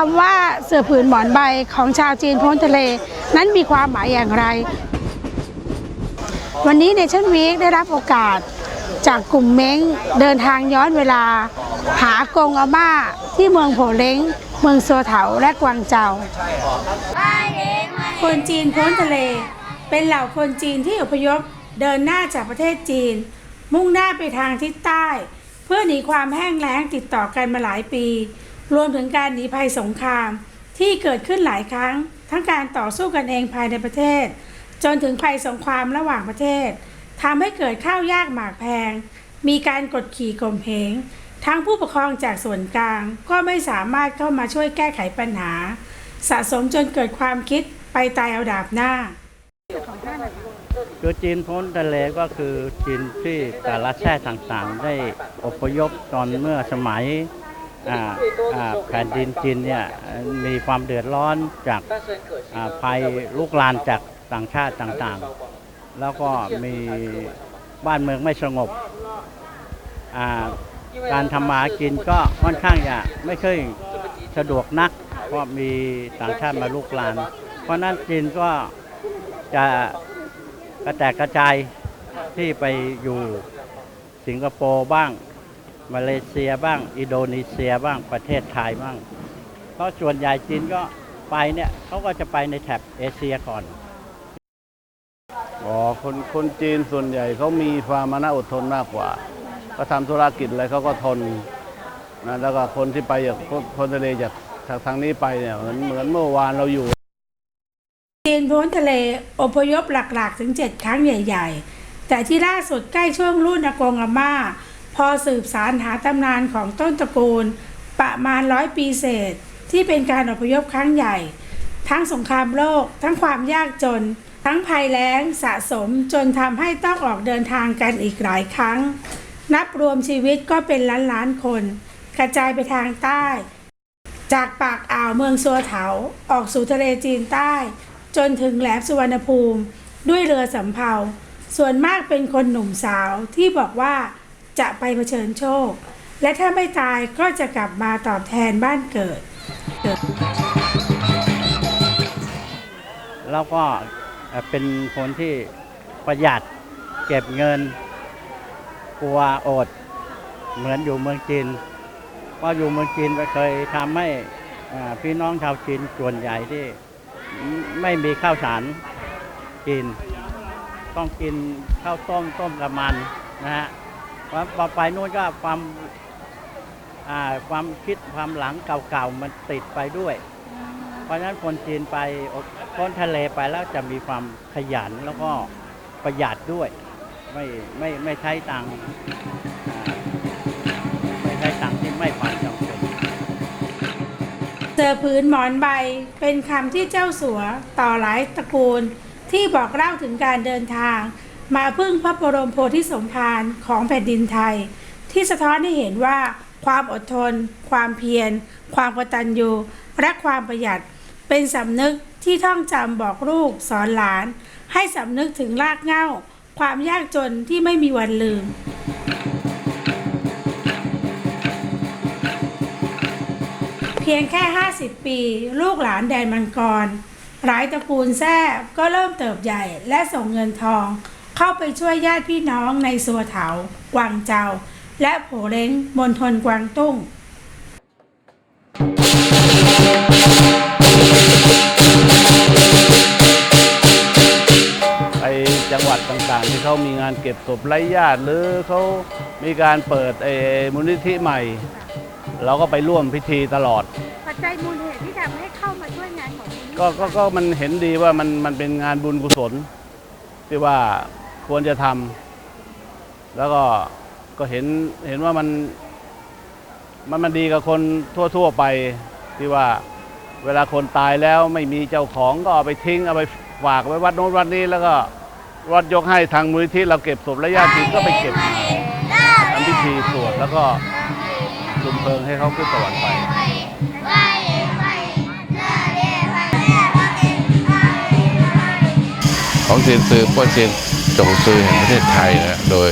คำว่าเสือผืนหมอนใบของชาวจีนพ้นทะเล นั้นมีความหมายอย่างไร วันนี้เนชั่นวีคได้รับโอกาสจากกลุ่มเม้งเดินทางย้อนเวลา หากงอาม่าที่เมืองโผเล้ง เมืองซัวเถาและกวางเจาคนจีนพ้นทะเล เป็นเหล่าคนจีนที่อพยพเดินหน้าจากประเทศจีน มุ่งหน้าไปทางทิศใต้ เพื่อหนีความแห้งแล้งติดต่อกันมาหลายปี รวมถึงการหนีภัยสงครามที่เกิดขึ้นหลายครั้ง ทั้งการต่อสู้กันเองภายในประเทศ จนถึงภัยสงครามระหว่างประเทศทำให้เกิดข้าวยากหมากแพง มีการกดขี่ข่มเหงทั้งผู้ปกครองจากส่วนกลางก็ไม่สามารถเข้ามาช่วยแก้ไขปัญหา สะสมจนเกิดความคิดไปตายเอาดาบหน้าคือจีนพ้นทะเลก็คือจีนที่แต่ละแท่ต่างๆ ได้อพยพตอนเมื่อสมัย แผ่นดินจีนเนี่ยมีความเดือดร้อนจากภัยลุกลานจากต่างชาติต่างๆ แล้วก็มีบ้านเมืองไม่สงบ การทำมาหากินก็ค่อนข้างจะไม่เคยสะดวกนัก เพราะมีต่างชาติมาลุกลานเพราะนั้นจีนก็จะกระแตกกระจายที่ไปอยู่สิงคโปร์บ้าง มาเลเซียบ้าง อินโดนีเซียบ้างประเทศไทยบ้าง เพราะส่วนใหญ่จีนก็ไปเนี่ยเขาก็จะไปในแถบเอเชียก่อน อ๋อคนคนจีนส่วนใหญ่เขามีความมานะอดทนมากกว่าเขาทำธุรกิจอะไรเขาก็ทนนะแล้วก็คนที่ไปจากพ้นทะเลจากทางนี้ไปเนี่ยเหมือนเหมือนเมื่อวานเราอยู่ จีนพ้นทะเลอพยพหลักๆ ถึง 7 ครั้งใหญ่ ๆ แต่ที่ล่าสุดใกล้ช่วงรุ่นอากงอาม่า พอสืบสารหาตำนานของต้นตระกูล ประมาณร้อยปีเศษ ที่เป็นการอพยพครั้งใหญ่ ทั้งสงครามโลก ทั้งความยากจน ทั้งภัยแล้งสะสมจนทำให้ต้องออกเดินทางกันอีกหลายครั้ง นับรวมชีวิตก็เป็นล้านล้านคน กระจายไปทางใต้ จากปากอ่าวเมืองซัวเถาออกสู่ทะเลจีนใต้ จนถึงแหลมสุวรรณภูมิ ด้วยเรือสำเภาส่วนมากเป็นคนหนุ่มสาวที่บอกว่า จะไปเผชิญโชค และถ้าไม่ตายก็จะกลับมาตอบแทนบ้านเกิด แล้วก็เป็นคนที่ประหยัดเก็บเงิน กลัวอด เหมือนอยู่เมืองจีนเพราะอยู่เมืองจีนเคยทำให้พี่น้องชาวจีนส่วนใหญ่ที่ไม่มีข้าวสารกิน ต้องกินข้าวต้มต้มกับมันนะฮะ เพราะพอไปนู่นก็ความอ่าความคิดความหลังเก่าๆมันติดไปด้วย เพราะฉะนั้นคนจีนไปพ้นทะเลไปแล้วจะมีความขยันแล้วก็ประหยัดด้วย ไม่ไม่ไม่ใช้ตังค์อ่าไม่ใช้ตังค์ที่ไม่ความจำเป็นเสือผืนหมอนใบเป็นคำที่เจ้าสัวต่อหลายตระกูลที่บอกเล่าถึงการเดินทาง มาพึ่งพระบรมโพธิสมภารของแผ่นดินไทย ที่สะท้อนให้เห็นว่าความอดทน ความเพียร ความกตัญญูและความประหยัด เป็นสำนึกที่ท่องจำบอกลูกสอนหลาน ให้สำนึกถึงรากเหง้า ความยากจนที่ไม่มีวันลืมเพียงแค่ 50 ปี ลูกหลานแดนมังกร หลายตระกูลแท้ก็เริ่มเติบใหญ่และส่งเงินทอง เข้าไปช่วยญาติพี่น้องในสัวเถากวางเจา และโผเล้งมณฑลกวางตุ้งไปจังหวัดต่างๆ ที่เขามีงานเก็บศพไร้ญาติหรือเขามีการเปิดเออมูลนิธิใหม่ เราก็ไปร่วมพิธีตลอด ปัจจัยมูลเหตุที่ทำให้เข้ามาช่วยงานของที่นี่ก็ก็ก็มันเห็นดีว่ามันมันเป็นงานบุญกุศลที่ว่า ควรจะทำแล้วก็ก็เห็นเห็นว่ามันมันมันดีกับคนทั่ว ๆ ไปที่ว่าเวลาคนตายแล้วไม่มีเจ้าของก็เอาไปทิ้งเอาไปฝากไว้วัดโน้นวัดนี้แล้วก็วัดยกให้ทางมูลนิธิเราเก็บศพและญาติก็ไปเก็บมาทำพิธีสวดแล้วก็จุมเพลิงให้เขาขึ้นสวรรค์ไปของเซียนซือป้วนเซียน จงซือแห่งประเทศไทยนะโดย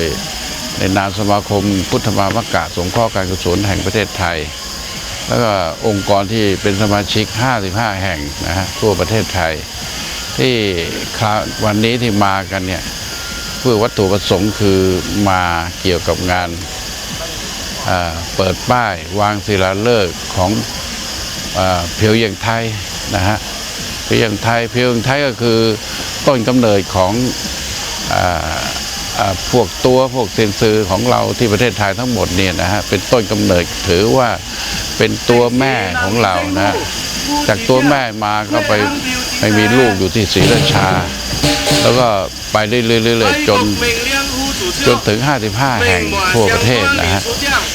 ในนามสมาคมพุทธมามกะสงเคราะห์การกุศลแห่งประเทศไทย แล้วก็องค์กรที่เป็นสมาชิก 55 แห่งนะฮะทั่วประเทศไทย ที่คราวันนี้ที่มากันเนี่ยเพื่อวัตถุประสงค์คือมาเกี่ยวกับงานเปิดป้ายวางศิลาฤกษ์ของเพียวเยียงไทยนะฮะเพียวเยียงไทยเพียวเยียงไทยก็คือต้นกำเนิดของ พวกตัวพวกเซนซือของเราที่ประเทศไทยทั้งหมดเนี่ยนะฮะเป็นต้นกำเนิดถือว่าเป็นตัวแม่ของเรานะจากตัวแม่มาก็ไปไปมีลูกอยู่ที่ศรีราชา แล้วก็ไปเรื่อยๆๆจนจนถึง 55 แห่งทั่วประเทศนะฮะ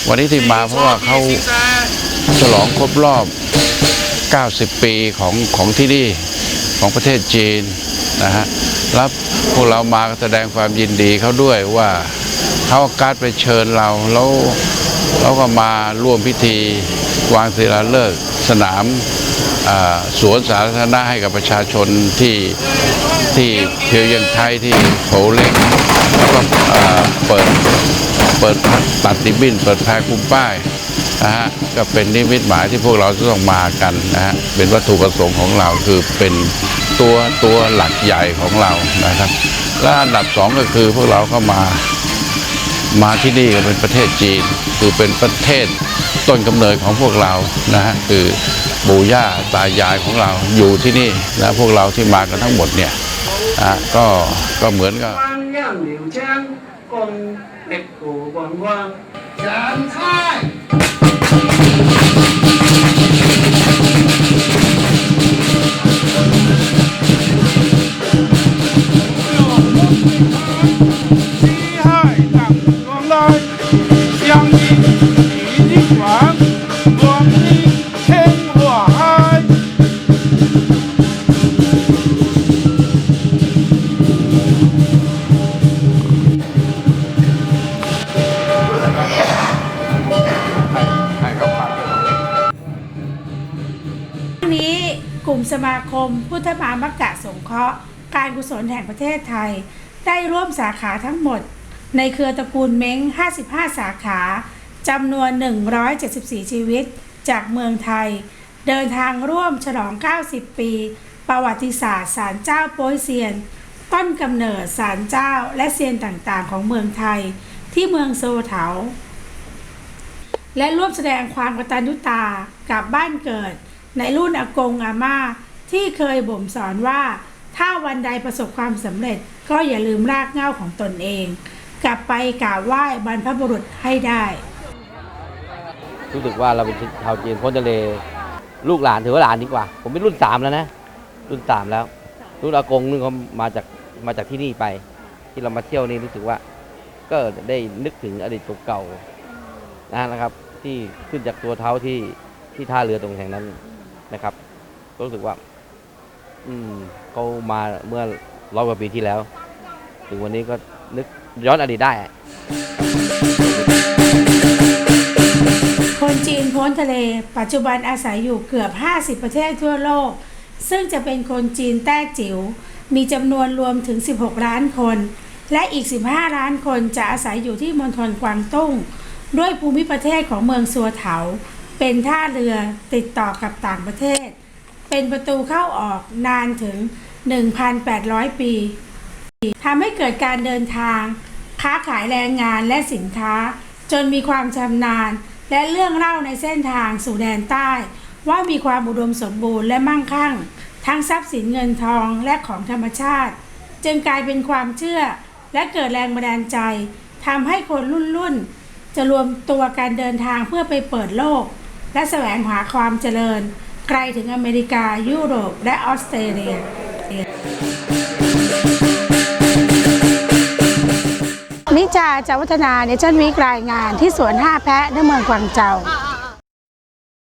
วันนี้ที่มาเพราะว่าเขาฉลองครบรอบ 90 ปีของของที่นี่ของประเทศจีนนะฮะ แล้วพวกเรามาแสดงความยินดีเขาด้วยว่าเขาการ์ดไปเชิญเราแล้วเราก็มาร่วมพิธีวางศิลาฤกษ์สนามสวนสาธารณะให้กับประชาชนที่ที่เพียวเยียงไทยที่โถเล็กแล้วก็เปิดเปิดตัดติบินเปิดแพรคุมป้ายนะฮะก็เป็นนิมิตหมายที่พวกเราจะต้องมากันนะฮะเป็นวัตถุประสงค์ของเราคือเป็น ตัวตัวหลักใหญ่ของเรานะครับ และอันดับสองก็คือพวกเราก็มามาที่นี่ก็เป็นประเทศจีน คือเป็นประเทศต้นกำเนิดของพวกเรานะฮะคือปู่ย่าตายายของเราอยู่ที่นี่นะพวกเราที่มากันทั้งหมดเนี่ยนะก็ก็เหมือนกับ สมาคมพุทธมามกะสงเคราะห์ การกุศลแห่งประเทศไทย ได้ร่วมสาขาทั้งหมด ในเครือตระกูลเม้ง 55 สาขาจำนวน 174 ชีวิต จากเมืองไทย เดินทางร่วมฉลอง 90 ปี ประวัติศาสตร์ศาลเจ้าโป้ยเซียน ต้นกำเนิดศาลเจ้าและเซียนต่างๆ ของเมืองไทย ที่เมืองโซเถา และร่วมแสดงความกตัญญูตากับบ้านเกิด ในรุ่นอากงอาม่าที่เคยบ่มสอนว่า ถ้าวันใดประสบความสำเร็จก็อย่าลืมรากเหง้าของตนเอง กลับไปกราบไหว้บรรพบุรุษให้ได้ รู้สึกว่าเราเป็นชาวจีนพ้นทะเลลูกหลานถือว่าหลานดีกว่า ผมเป็นรุ่นสามแล้วนะรุ่นสามแล้วรุ่นอากงนึงเขามาจากมาจากที่นี่ไป ที่เรามาเที่ยวนี่รู้สึกว่า ก็ได้นึกถึงอดีตเก่าๆนะครับ ที่ขึ้นจากตัวเท้าที่ที่ท่าเรือตรงแห่งนั้นนะครับรู้สึกว่า อืมเขามาเมื่อร้อยกว่าปีที่แล้ว ถึงวันนี้ก็นึกย้อนอดีตได้ คนจีนพ้นทะเล ปัจจุบันอาศัยอยู่เกือบ 50 ประเทศทั่วโลก ซึ่งจะเป็นคนจีนแต้จิ๋วมีจำนวนรวมถึง 16 ล้านคน และอีก 15 ล้านคนจะอาศัยอยู่ที่มณฑลกวางตุ้ง ด้วยภูมิประเทศของเมืองสัวเถา เป็นท่าเรือติดต่อกับต่างประเทศ เป็นประตูเข้าออกนานถึง 1,800 ปีทำให้เกิดการเดินทาง ค้าขายแรงงานและสินค้า จนมีความชำนาญ และเรื่องเล่าในเส้นทางสู่แดนใต้ ว่ามีความอุดมสมบูรณ์และมั่งคั่ง ทั้งทรัพย์สินเงินทองและของธรรมชาติ จึงกลายเป็นความเชื่อ และเกิดแรงบันดาลใจทำให้คนรุ่นรุ่นจะรวมตัวการเดินทางเพื่อไปเปิดโลก และแสวงหาความเจริญ กลถึงอเมริกา ยุโรป และออสเตรเลียนิจาจาวัฒนาเนชั่นวีกรายงานที่สวนห้าแพะในเมืองกวางเจา